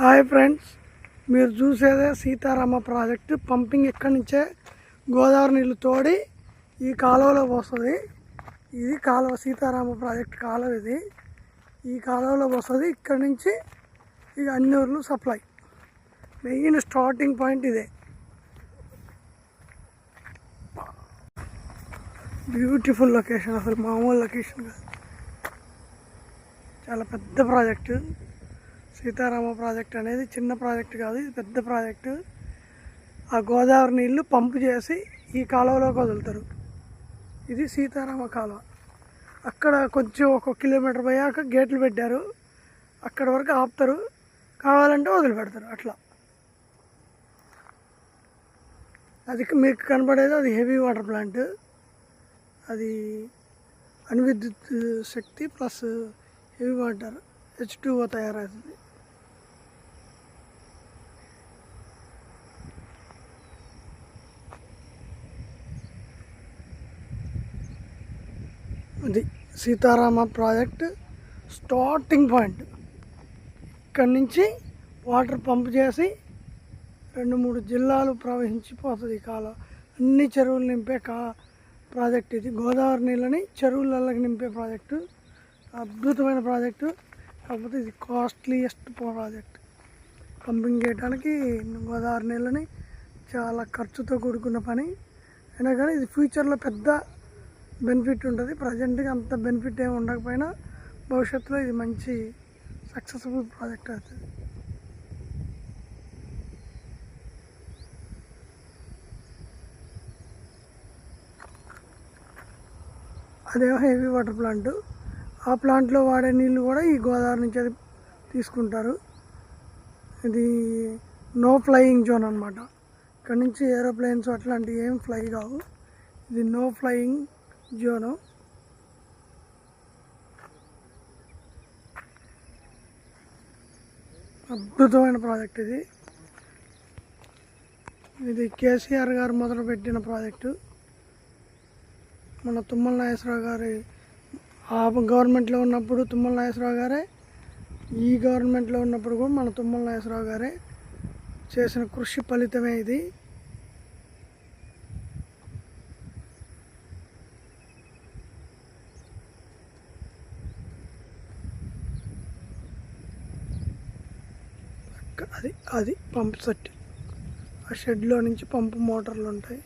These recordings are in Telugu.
హాయ్ ఫ్రెండ్స్ మీరు చూసేదే సీతారామ ప్రాజెక్టు. పంపింగ్ ఇక్కడి నుంచే? గోదావరి నీళ్ళు తోడి ఈ కాలువలో వస్తుంది. ఇది కాలువ సీతారామ ప్రాజెక్ట్ కాలువ ఇది. ఈ కాలువలో వస్తుంది. ఇక్కడి నుంచి ఇక అన్ని ఊర్లు సప్లై. మెయిన్ స్టార్టింగ్ పాయింట్ ఇదే. బ్యూటిఫుల్ లొకేషన్ అసలు మామూలు లొకేషన్ కాదు. చాలా పెద్ద ప్రాజెక్టు. సీతారామ ప్రాజెక్ట్ అనేది చిన్న ప్రాజెక్ట్ కాదు ఇది పెద్ద ప్రాజెక్టు. ఆ గోదావరి నీళ్ళు పంపు చేసి ఈ కాలువలోకి వదులుతారు. ఇది సీతారామ కాలువ. అక్కడ కొంచెం ఒక కిలోమీటర్ పోయాక గేట్లు పెట్టారు. అక్కడ వరకు ఆపుతారు. కావాలంటే వదిలిపెడతారు అట్లా. అది మీకు కనబడేది అది హెవీ వాటర్ ప్లాంట్. అది అణువిద్యుత్ శక్తి plus heavy water. H two తయారవుతుంది. ఇది సీతారామ ప్రాజెక్ట్ స్టార్టింగ్ పాయింట్. ఇక్కడి నుంచి వాటర్ పంప్ చేసి రెండు మూడు జిల్లాలు ప్రవహించిపోతుంది కాలం. అన్ని చెరువులు నింపే కా ప్రాజెక్ట్ ఇది. గోదావరి నీళ్ళని చెరువులకి నింపే ప్రాజెక్టు. అద్భుతమైన ప్రాజెక్టు. కాకపోతే ఇది కాస్ట్లీయెస్ట్ ప్రాజెక్ట్. పంపింగ్ చేయడానికి గోదావరి నీళ్ళని చాలా ఖర్చుతో కూడుకున్న పని. అయినా కానీ ఇది ఫ్యూచర్లో పెద్ద బెనిఫిట్ ఉంటుంది. ప్రజెంట్గా అంత బెనిఫిట్ ఏమి ఉండకపోయినా భవిష్యత్తులో ఇది మంచి సక్సెస్ఫుల్ ప్రాజెక్ట్ అవుతుంది. అదేమో హెవీ వాటర్ ప్లాంట్. ఆ ప్లాంట్లో వాడే నీళ్ళు కూడా ఈ గోదావరి నుంచి అది తీసుకుంటారు. ఇది నో ఫ్లయింగ్ జోన్ అనమాట ఇక్కడ నుంచి ఏరోప్లేన్స్ అట్లాంటివి ఏం ఫ్లై కావు. ఇది నో ఫ్లయింగ్ జోను అద్భుతమైన ప్రాజెక్ట్ ఇది. ఇది కేసీఆర్ గారు మొదలుపెట్టిన ప్రాజెక్టు మన తుమ్మల నాగేశ్వరరావు గారి ఆ గవర్నమెంట్లో ఉన్నప్పుడు తుమ్మల నాగేశ్వరరావు గారే ఈ గవర్నమెంట్లో ఉన్నప్పుడు కూడా మన తుమ్మల నాగేశ్వరరావు గారే చేసిన కృషి ఫలితమే ఇది. అది అది పంప్ సెట్. ఆ షెడ్లో నుంచి పంపు మోటార్లు ఉంటాయి.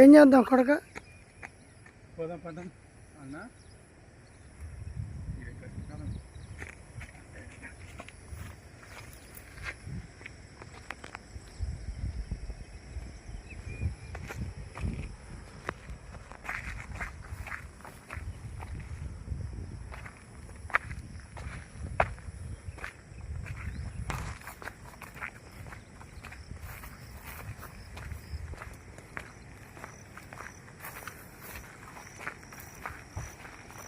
ఏం చేద్దాం కొడక? పోదాం పదం. అన్నా?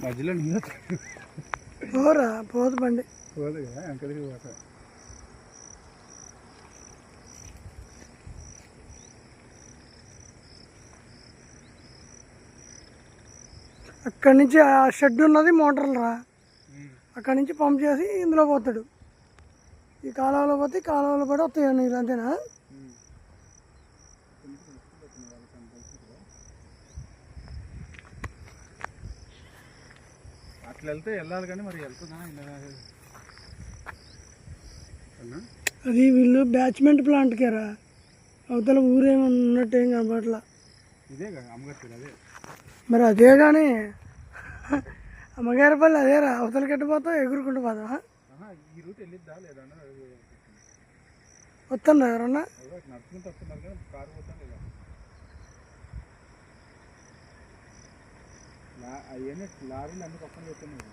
మధ్యలో నీళ్ళు పోరా పోదు బండి. పోతా. అక్కడి నుంచి ఆ షెడ్ ఉన్నది మోటార్లు రా. అక్కడి నుంచి పంప్ చేసి ఇందులో పోతాడు. ఈ కాలువలో పోతే కాలువలో పడి వస్తాయి నీళ్ళు అంతేనా? అట్లా వెళ్తే వెళ్ళాలి కానీ మరి వెళ్తుందా? అది వీళ్ళు బ్యాచ్మెంట్ ప్లాంట్కే రా అవతల ఊరేమో ఉన్నట్టు ఏం కనపట్లా ఇదే అదే. మరి అదే కానీ అమ్మగారి పల్లి అదే రా అవతలకి ఎట్టిపోతావు ఎగురుకుంటూ పోతావా? ఈ రూట్ వెళ్ళిద్దా లేదా ఎవరన్నా నడుచుకుంటూ వస్తున్నారు కానీ కారు పోతాం లేదా అవన్నీ లారీలు అన్ని పక్కన పెట్టున్నాయి